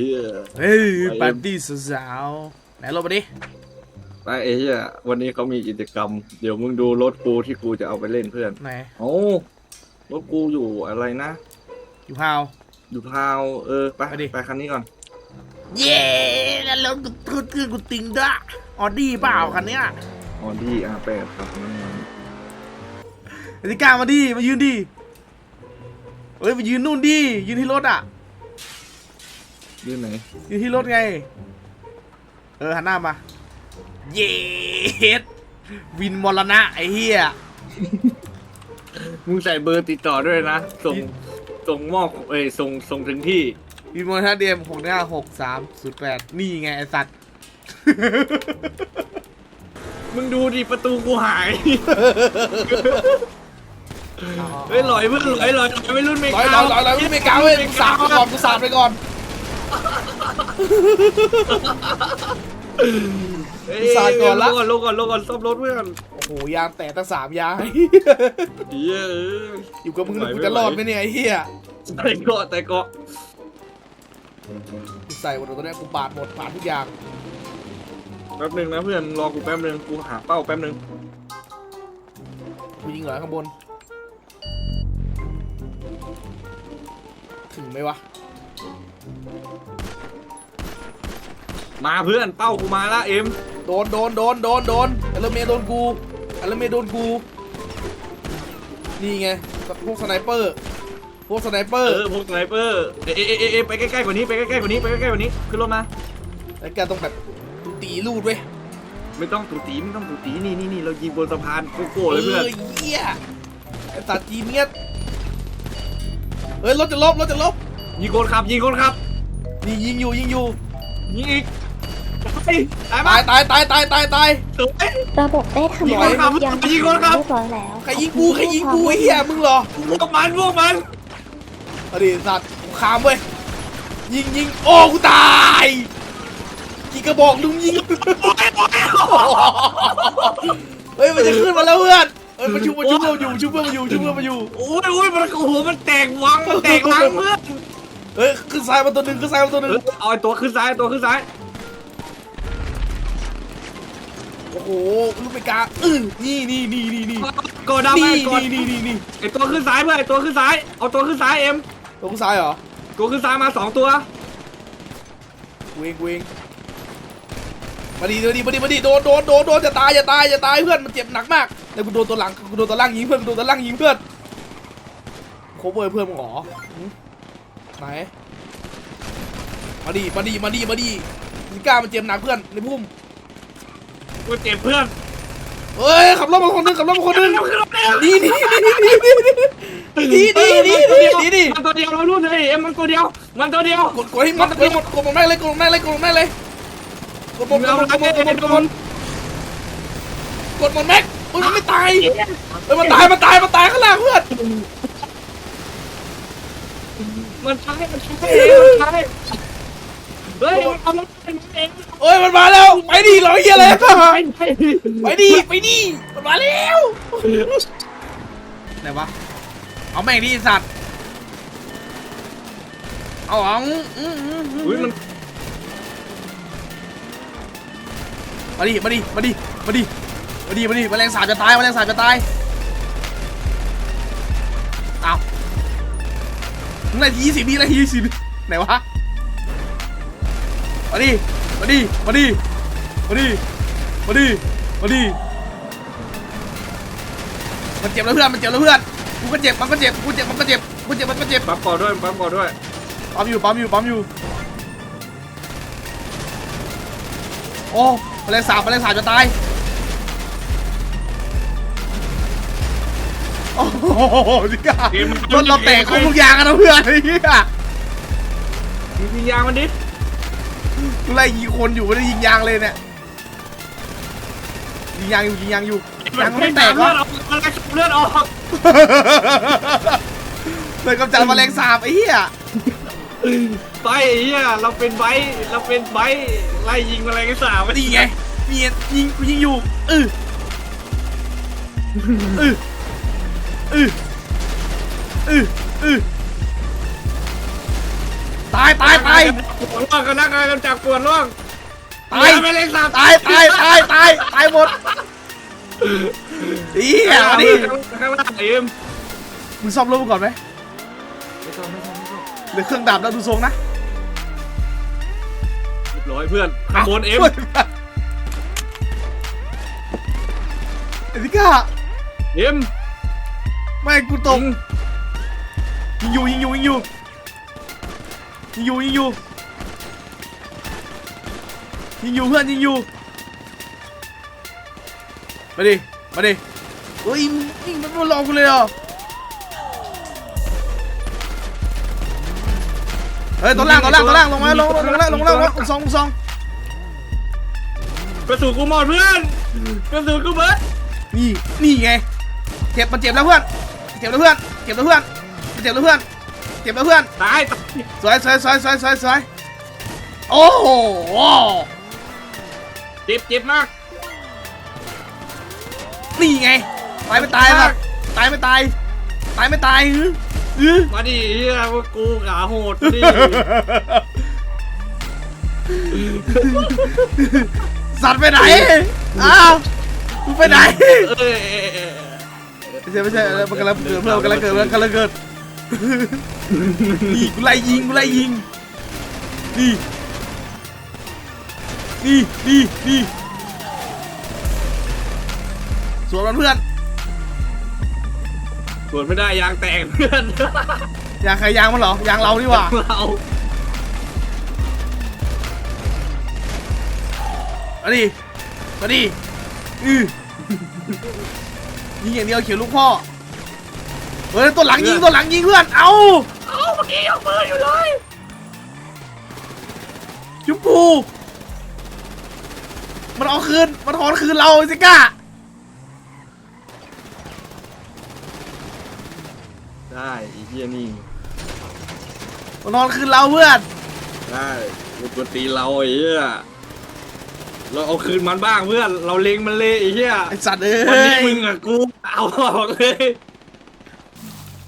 เหี้ยเฮ้ยไปปาร์ตี้สาวๆไหนลงมาดิไปไอ้เหี้ยวันนี้เขามีกิจกรรม เดี๋ยวมึงดูรถกูที่กูจะเอาไปเล่นเพื่อนไหนโอ้รถกูอยู่อะไรนะ อยู่พาว อยู่พาวเออไปไปดิ ไปคันนี้ก่อน เย้แล้วรถกูกูกูกูติงด้วยออดี้เปล่าคันเนี้ยออดี้อาแปดครับนั่นมันไอ้ที่กล้ามาดิมายืนดิเฮ้ยมายืนนู่นดิยืนที่รถอะ ยื่นไหนยืนที่รถไง เออหันหน้ามา เย้วินมรณะไอ้เหี้ยมึงใส่เบอร์ติดต่อด้วยนะ ส่งนี่ส่งมอบเอ้ยส่ง ส่งถึงที่วินมรณะเดียมหกห้าหกสามศูนย์แปดนี่ไงไอ้สัตว์ มึงดูดิประตูกูหาย เฮ้ยลอยเพื่อนลอยลอยลอยไม่รุ่นเมลอยกาลอยลอยลอยไม่มีกาวเว้ยกูสาดไปก่อนกูสาดไปก่อนเฮ้ย สาดก่อนละลงก่อนลงก่อนลงก่อนซ่อมรถเพื่อนโอ้โหยางแตกตั้งสามยางเหี้ยเอ้ยอยู่กับมึงไหวกูไม่จะรอดไหวไหมเนี่ยไอ้เหี้ยแต่เกาะแต่เกาะกูใส่หมดเลยตอนเนี้ยกูปาดหมดปาดทุกอย่างแป๊บหนึงนะเพื่อนรอกูแป๊บหนึงกูหาเป้าแป๊บหนึงกูยิงเหรอข้างบน ถึงไหมวะ มาเพื่อนเป้ากูมาละเอ็มโดนโดนโดนโดนโดนเอลเมโดนกูเอลเมโดนกู นี่ไงพวกสไนเปอร์พวกสไนเปอเอร์อพวกสไนเปอร์เอะเอะเอะเอะไปใกล้ๆกว่านี้ไปใกล้ๆกว่านี้ไปใกล้ๆกว่านี้ขึ้นรถมา แล้วแกต้องแบบตีลูดเว้ยไม่ต้องตูตีไม่ต้องตูตีนี่นี่นี่เรายิงบนสะพานโกโก้เลยเพื่อนเหี้ยไอ้สัตว์จีนเงี้ยเฮ้ยรถจะลบรถจะลบ ยิงคนขับยิงคนขับนี่ยิงอยู่ยิงอยู่ยิงอีกตายตายตาปะยตายตายตายตายตาย สวย ระบบได้ทำยิงการคนขับยับยั้งยิงคนขับ เรียบร้อยแล้วใครยิงกูใครยิงกูไอ้เหี้ยมึงเหรอพวกมันพวกมันอดีตสัตว์กูขามเว้ยยิงยิงโอ้กูตายกี่กระบอกลุงยิงเฮ้ยมันจะขึ้นมาแล้วเพื่อนเฮ้ยมันชุบมันชุบเพื่อนอยู่ชุบเพื่อนมาอยู่ชุบเพื่อนมาอยู่ โอ้ยโอ้ยมันโอ้โหมันแตกวังมันแตกวังเพื่อนเฮ้ยขึ้นซ้ายมาตัวหนึ่งขึ้นซ้ายมาตัวหเอนึ่งอเอาไอ้ตัวขึ้นซ้ายตัวขึ้นซ้ายโอ้โหลูกไปกาอือนี่นี่นี่นี่นี่กดดาวไปนี่กดนี่นี่นี่นี่ไอ้ตัวขึ้นซ้ายเพื่อนไอ้ตัวขึ้นซ้ายเอาตัวขึ้นซ้ายเอ็มตรงซ้ายเหรอตัวขึ้นซ้ายมาสองตัวกูเองกูเองมาดีมาดีมาดีมาดีโดนโดนโดนโดนจะตายจะตายจะตายเพื่อนมันเจ็บหนักมากแล้วกูโดนตัวหลังกูโดนตัวล่างยิงเพื่อนกูโดนตัวล่างยิงเพื่อนโคเวอร์เพื่อนมึงเหรอหืม ไหน มาดีมาดีมาดีมาดีนิก้ามันเจ็บหนักเพื่อนในพุ่มกูเจ็บเพื่อนเฮ้ยขับรถมาคนหนึงขับรถมาคนหนึงนี่นี่นี่นี่นี่นี่นี่นี่นี่นี่มันตัวเดียวเรารู้เลยเอ็มมันตัวเดียว มันตัวเดียวกดกดให้มันกดให้หมดกดหมดแม่งเลยกดหมดแม่งเลยกดหมดแม่งเลยกดหมดกดหมดกดหมดกดหมดกดหมดกดหมดแม็กอุ้ยมันไม่ตายเฮ้ยมันตายมันตายมันตายข้างล่างเพื่อน มันใช่มันใช่เองมันใช่เฮ้ยมันทำมันเองเอ้ยมันมาแล้วไปดิรอเฮียอะไรไปไปไปดิไปดิมันมาแล้วไหนวะเอาแม่งดิสัตว์เอาอ๋องอืมอืมอืมอุ้ยมันมาดิมาดิมาดิมาดิมาดิมาดิแมลงสาบจะตายแมลงสาบจะตายอ้าว นาทียี่สิบวินาทียี่สิบไหนวะมาดิมาดิมาดิมาดิมาดิมาดิมันเจ็บแล้วเพื่อนมันเจ็บแล้วเพื่อนกูก็เจ็บมันก็เจ็บกูเจ็บมันก็เจ็บกูเจ็บมันก็เจ็บปั๊มก่อด้วยปั๊มก่อด้วยปั๊มอยู่ปั๊มอยู่ปั๊มอยู่โอ้แมลงสาบแมลงสาบจะตาย โอ้โหนี่กะรถเราแตกคงทุกอย่างกันนะเพื่อนไอ้เหี้ยยิงยางมันดิกูไล่ยิงคนอยู่ไม่ได้ยิงยางเลยเนี่ยยิงยางอยู่ยิงยางอยู่ยางมันไม่แตกเลืวะอดออกมันกระเลือดออกเลยกำจัดแมลงสาบไอ้เหี้ยไปไอ้เหี้ยเราเป็นไบค์เราเป็นไบค์ไล่ยิงอะไรกันสาวนี่ไงนี่ไงยิงกูยิงอยู่เออเออเออเออเออตายตายตายหัวรอดคณะกรรมการจากปวดล่วงตายไปเลยสับตายตายตายตายตายหมดอีเหี้ยมาดิข้างล่างเอ็มมึงซ่อมรถมึงก่อนไหมไม่ต้องไม่ต้องไม่ต้องหรือเครื่องดับแล้วดูทรงนะเรียบร้อยเพื่อนข้างบนเอ็มไอ้ที่ก้าเอ็ม ไม่กูตกยิงอยู่ยิงอยู่ยิงอยู่ยิงอยู่ยิงอยู่ยิงอยู่เพื่อนยิงอยู่มาดิมาดิเฮ้ยมึงยิงมันมาหลอกกูเลยเหรอเฮ้ยตัวล่างตัวล่างตัวล่างลงมาลงลงลงล่างลงล่างลงซองซองกระสุนกูหมดเพื่อนกระสุนกูเบิร์ดนี่นี่ไงเจ็บมันเจ็บแล้วเพื่อน เจ็บแล้วเพื่อน เจ็บแล้วเพื่อน เจ็บแล้วเพื่อน เจ็บแล้วเพื่อนตายสวยสวยสวยสวยสวยสวยโอ้โหเจ็บเจ็บมาก นี่ไง ตายไม่ตายครับตายไม่ตาย ตายไม่ตายอื้ออื้อมาดิเฮียพวกกูขาโหดมาดิสัตว์ไปไหน อ้าวมึงไปไหน เอ้ย ไม่ใช่ไม่ใช่มันกำลังเกิดเพื่อนมันกำลังเกิดมันกำลังเกิดนี่กูไล่ยิงกูไล่ยิงนี่นี่นี่นี่สวนมันเพื่อนสวนไม่ได้ยางแตกเพื่อนยางใครยางมันเหรอยางเรานี่หว่าเรามาดิมาดิอือ ยิงอย่างเดียวเขียวลูกพ่อเฮ้ยตัวหลังยิงตัวหลังยิงเพื่อน เอาเอ้าเมื่อกี้ยกมืออยู่เลยชุบปูมันเอาคืน มันถอนคืนเราสิก้าได้อีเฮียนี่มันถอนคืนเราเพื่อน ได้กูตัวตีเราไอ้เหี้ย เราเอาคืนมันบ้างเพื่อน เราเล็งมันเลยไอ้เหี้ยไอสัตว์เอ้วันนี้ยมึงอะกูเอาออกเลย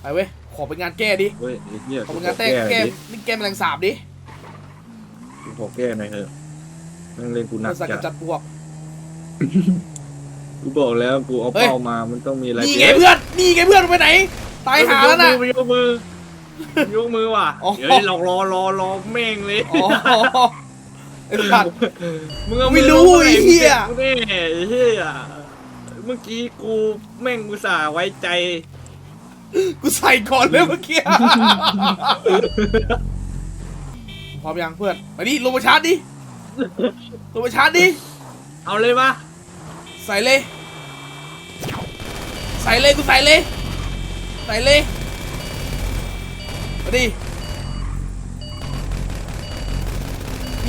ไปเว้ยขอเป็นงานแก้ดิเฮ้ยไอ้เหี้ยขอเป็นงานแก้แก้นี่แก้แมลงสาบดิกูขอแก้หน่อยเถอะนั่งเล่นกูหนักสัตว์จักดระจัดพวกกูกูบอกแล้วกูเอาเฮ้ยเป้ามามันต้องมีอะไรนี่ไงเพื่อนนี่ไงเพื่อนไปไหน ตายหาแล้วนะยกมือ ยกมือว่ะ อ๋อเฮ้ยเรารอรอรอแม่งเลย อ๋อ ไอสัตว์ มึงเอาไม่รู้ลงาไอ้เหี้ยกูแน่ไอ้เหี้ยเมื่อกี้กูแม่งอุตส่าห์ไว้ใจ กูใส่ก่อนเลยเมื่อกี้ พร้อมยังเพื่อนไปดิลงมาชาร์จดิลงมาชาร์จดิ เอาเลยปะใส่เลย ใส่เลยกูใส่เลย ใส่เลยมาดิ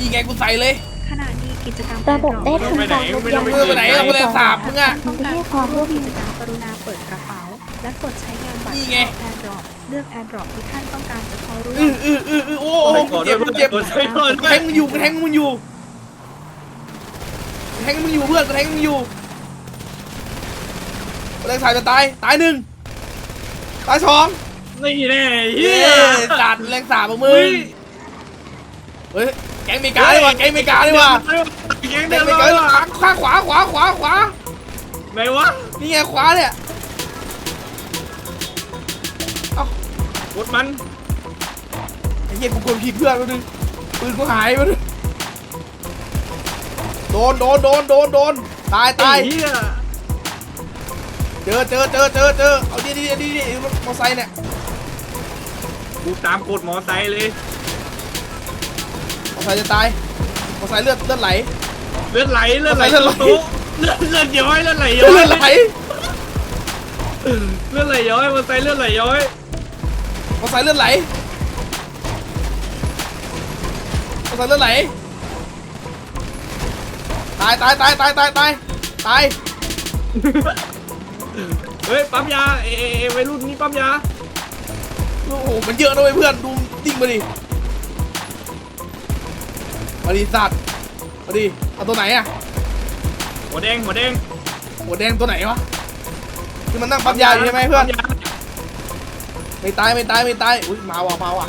นี่ไงกูใส่เลยขณะนี้กิจกรรมระบบได้ทำการลดยางมือไปไหนอะมือไปสาบมึงอะต้องการความร่วมมือจากกรุณาเปิดกระเป๋า และกดใช้งานบัตรนี่ไงแอร์ดรอปเลือกแอร์ดรอปที่ท่านต้องการจะเข้าร่วอืมออืออืออือโอ้โหกูเจ็บกูเจ็บกดใช้ก่อนกูแทงมึงอยู่กูแทงมึงอยู่กูแทงมึงอยู่เพื่อนกูแทงมึงอยู่แรงสายจะตายตายหนึ่งตายสองนี่แน่เฮ้เฮียยจัดแรงสามของมึงเฮ้ย แกงอเมริกาดีกว่าแกงอเมริกาดีกว่าแก๊งแกเดิงนอเมริมากาข้างขวาขวาขวาขวาไหนวะนี่ไงขวาเนี่ยกดมันไอ้เหี้ยกูกดผิดเพื่อนมาดึงปืนกูหายมาดึงโดนโดนโดนโดนโดนตายตายไอ้เฮียเจอเจอเจอเจอเจอเอาดิดิดิดิดิมอเตอร์ไซค์เนี่ยกูตามกดหมอไซค์เลย มอเตอร์ไซค์จะตายมอเตอร์ไซค์เลือดเลือดไหล เลือดไหลเลือดไหลเลือดไหล ตุ๊เลือดเลือดย้อยเลือดไหลย้เลือยอดไหลเลือดไหลย้อยมอไซค์เลือดไหลย้อยมอเตอร์ไซค์เลือดไหลมอเตอร์ไซค์เลือดไหล ตายตายตายตายตายตายตาย เฮ้ยปั๊มยาเอเอเอวัยรุ่นนี้ปั๊มยาโอ้โหมันเยอะนะเว้ยเพื่อนดูดิ้งมาดิ มาดิสัตว์มาดิเอาตัวไหนอะหัวแดงหัวแดงหัวแดงตัวไหนวะที่มันนั่งปั๊มยาอยู่ใช่ไหมเพื่อนปั๊ยาไม่ตายไม่ตายไม่ตายอุ้ยมาว่ะมาว่ะ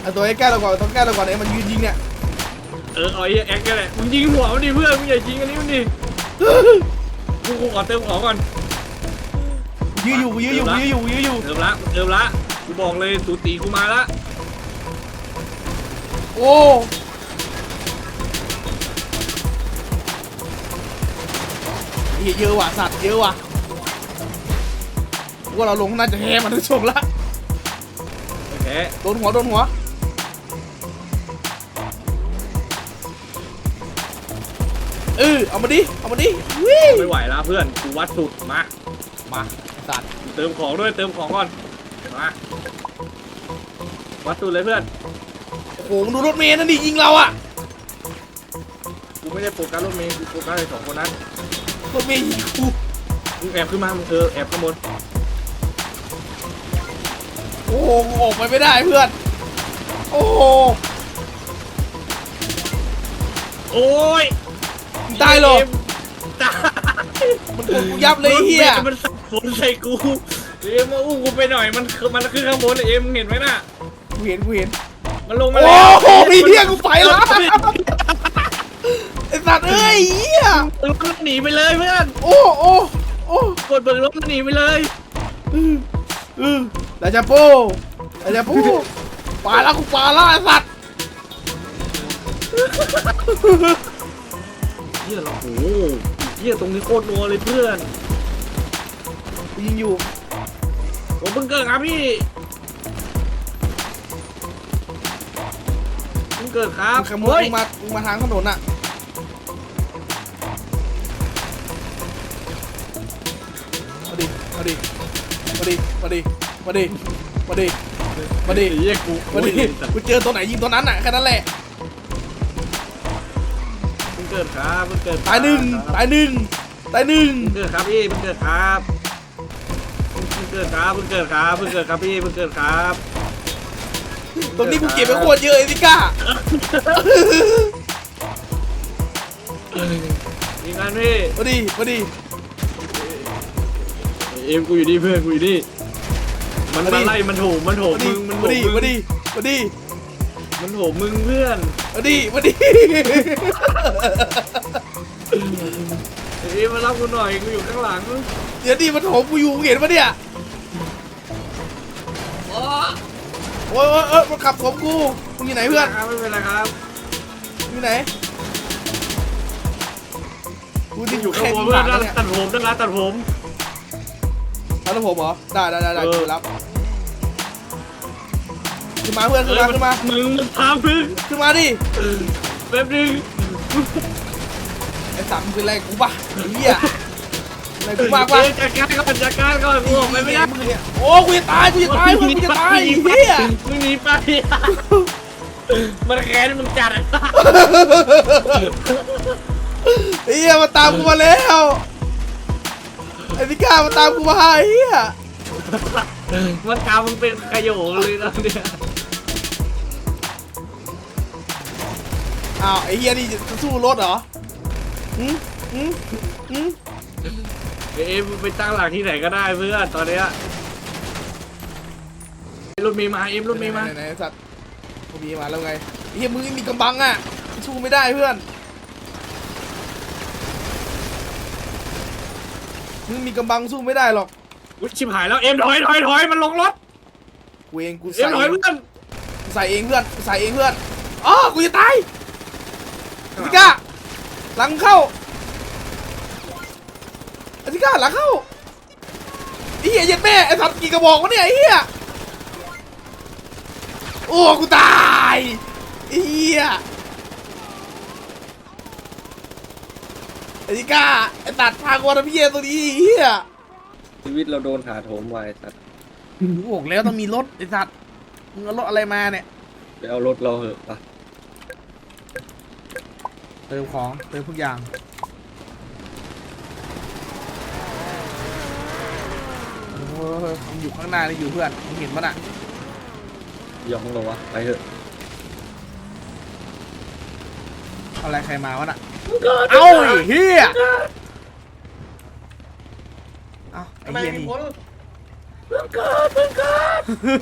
เอเอาตัวใกล้ๆเราก่อนต้องใกล้เราก่อนไอ้มันยืนยิงเนี่ยเออเอาไอ้แอ็กกันแหละมึงยิงหัวมันดิเพื่อนมึงอย่ายิงอันนี้มันดิกูกูขอเติมของก่อนยื้ออยู่ยื้ออยู่ยื้ออยู่ยื้ออยู่เติมละเติมละกูบอกเลยสูตีกูมาละ โอ้เหี้ยเยอะว่ะสัตว์เยอะว่ะว่าเราลงน่าจะแพ้มันทั้งชมละโอเคโดนหัวโดนหัวเออเอามาดิ เอามาดิวิ่งไม่ไหวแล้วเพื่อน กูวัดสุด มา มาสัตว์เติมของด้วย เติมของก่อน มา วัดสุดเลยเพื่อนโอ้โหมึงดูรถเมย์นั่นดิยิงเราอะกูไม่ได้โฟกัสรถเมย์กูโฟกัสไอ้สองคนนั้นรถเมย์ยิงกูมึงแอบขึ้นมามึงเออแอบข้างบนโอ้โหกูออกไปไม่ได้เพื่อน โอ้โหโอ้ยมึงตายเหรอตายมันกดกูยับเลยไอ้เฮียมันสับฝนใส่กูเอ็มมาอุ้มกูไปหน่อยมันคือมันคือข้างบนเอ็มมึงเห็นไหมน่ะกูเห็นกูเห็น มันลงมาโอ้แล้วโหไอ้เฮียกูไปละไอ้สัตว์เอ้ยเฮียเบิกรถหนีไปเลยเพื่อนโอ้โอ้โอ้กดเบิกรถหนีไปเลยอืออือดาจาโป้ดาจาโป้ปลาละกูปลาละไอ้สัตว์เฮียเราโอ้โหเฮียตรงนี้โคตรนัวเลยเพื่อนกูยิงอยู่ผมเพิ่งเกิดครับพี่ เพิ่งเกิดครับมึงขโมเฮ้ยยมึงมามึงมาทางถนนอะมาดิมาดิมาดิมาดิมาดิมาดิมาดิเฮียกูมาดิกูเจอตัวไหนยิงตัวนั้นน่ะแค่นั้นแหละเพิ่งเกิดครับเพิ่งเกิดตายหนึ่งตายหนึ่งตายหนึ่งเพิ่งเกิดครับพี่เพิ่งเกิดครับเพิ่งเกิดครับเพิ่งเกิดครับเพิ่งเกิดครับพี่เพิ่งเกิดครับ ตรงนี้กูเก็บไปโคตรเยอะไอ้ซิก้ายิงกันพี่มาดิมาดิเอ็มกูอยู่นี่เพื่อนกูอยู่นี่ มันมาดิมาไล่มันโถมมันโถมมาดิมึงมันโถมาดิมึงมาดิมาดิมันโถมมึงเพื่อนมาดิมาดิเอ็มมารับกูหน่อยกูอยู่ข้างหลัง เดี๋ยวดิมันโถมกูอยู่มึงเห็นปะเนี่ย โอ้ยโอ้ยโอ้ยมันขับผมกูมึงอยู่ไหนเพื่อน ครับไม่เป็นไรครับมึงอยู่ไหนกูนี่ออยู่ยู่ข้าแค่งบนที่เพื่อหานงแล้วเนี่ยตัดผมได้แล้วตัดผมเอาแล้วผมเหรอ ได้ได้ได้ได้เออกูรับขึ้นมาเพื่อนขึ้นมาขึ้นมา มึงมันพามึงขึ้นมาดิ แป๊บนึงไอ้สัตว์มึงเป็นไรกูปะไอ้เหี้ย อะไรกูมากปะเอ้ยจัดการก่อนจัดการก่อนกูออกไปไม่ได้มึงเนี่ยโอ้กูจะตายกูจะตายเพื่อนกูจะตายไอ้เหี้ยมึงหนีไปมันแค้นมึงจัดอะไอ้เหี้ยมาตามกูมาแล้วไอ้พิก้ามาตามกูมาไอ้เหี้ยมันทำมึงเป็นขยโยงเลยนะเนี่ยอ้าวไอ้เหี้ยนี่จะสู้รถเหรอหืมหืมหืม เอ้ยมึงไปตั้งหลักที่ไหนก็ได้เพื่อนตอนเนี้ยรถเมย์มาเอ็มรถเมย์มา ไหนๆไอ้สัตว์กูมีมาแล้วไงไอ้เหี้ยมึงไม่มีกำบังอะสู้ไม่ได้เพื่อนมึงมีกำบังสู้ไม่ได้หรอกอุ๊ยชิบหายแล้วเอ็มถอยถอยถอยมันลงรถกูเองกูเอ็มใส่ถอยเพื่อนใส่เองเพื่อนใส่เองเพื่อนอ๋อกูจะตายอธิก้าหลังเข้า อธิก้าหลังเข้าไอ้เหี้ยเย็ดแม่ไอ้สัตว์กี่กระบอกวะเนี่ยไอ้เหี้ยโอ้กูตายไอ้เหี้ยไอ้ธิก้าไอ้ตัดพากูมาทำเหี้ยตัวนี้ไอ้เหี้ยชีวิตเราโดนถาโถมไว้สัตว์กูบอกแล้วต้องมีรถไอ้สัตว์มึงเอารถอะไรมาเนี่ยไปเอารถเราเหอะปะเติมของเติมทุกอย่าง โอ้ยมันอยู่ข้างหน้านี่อยู่เพื่อนมึงเห็นปะน่ะยองเราวะไปเถอะเอาอะไรใครมาวะน่ะเอ้าไอ้เฮียเอ้าไอ้เฮียนี่เพิ่งเกิดเพิ่งเกิด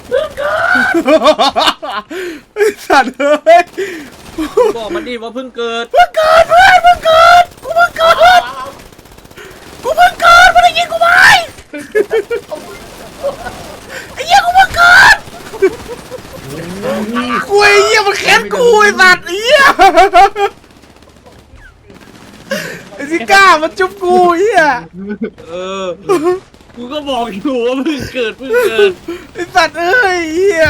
เพิ่งเกิดไอ้สัตว์เฮ้ยบอกมันดิว่าเพิ่งเกิดเพิ่งเกิดเพื่อนเพิ่งเกิดกูเพิ่งเกิดกูเพิ่งเกิดไม่ได้ยินกูไหม ไอ้เหี้ยกูเพิ่งเกิดกูไอ้เหี้ยมันแค้นกูไอ้สัตว์ไอ้เหี้ยไอ้ซิก้ามันจุ๊บกูไอ้เหี้ยเออ กูก็บอกอยู่ว่าเพิ่งเกิดเพิ่งเกิดไอ้สัตว์เอ้ยไอ้เหี้ย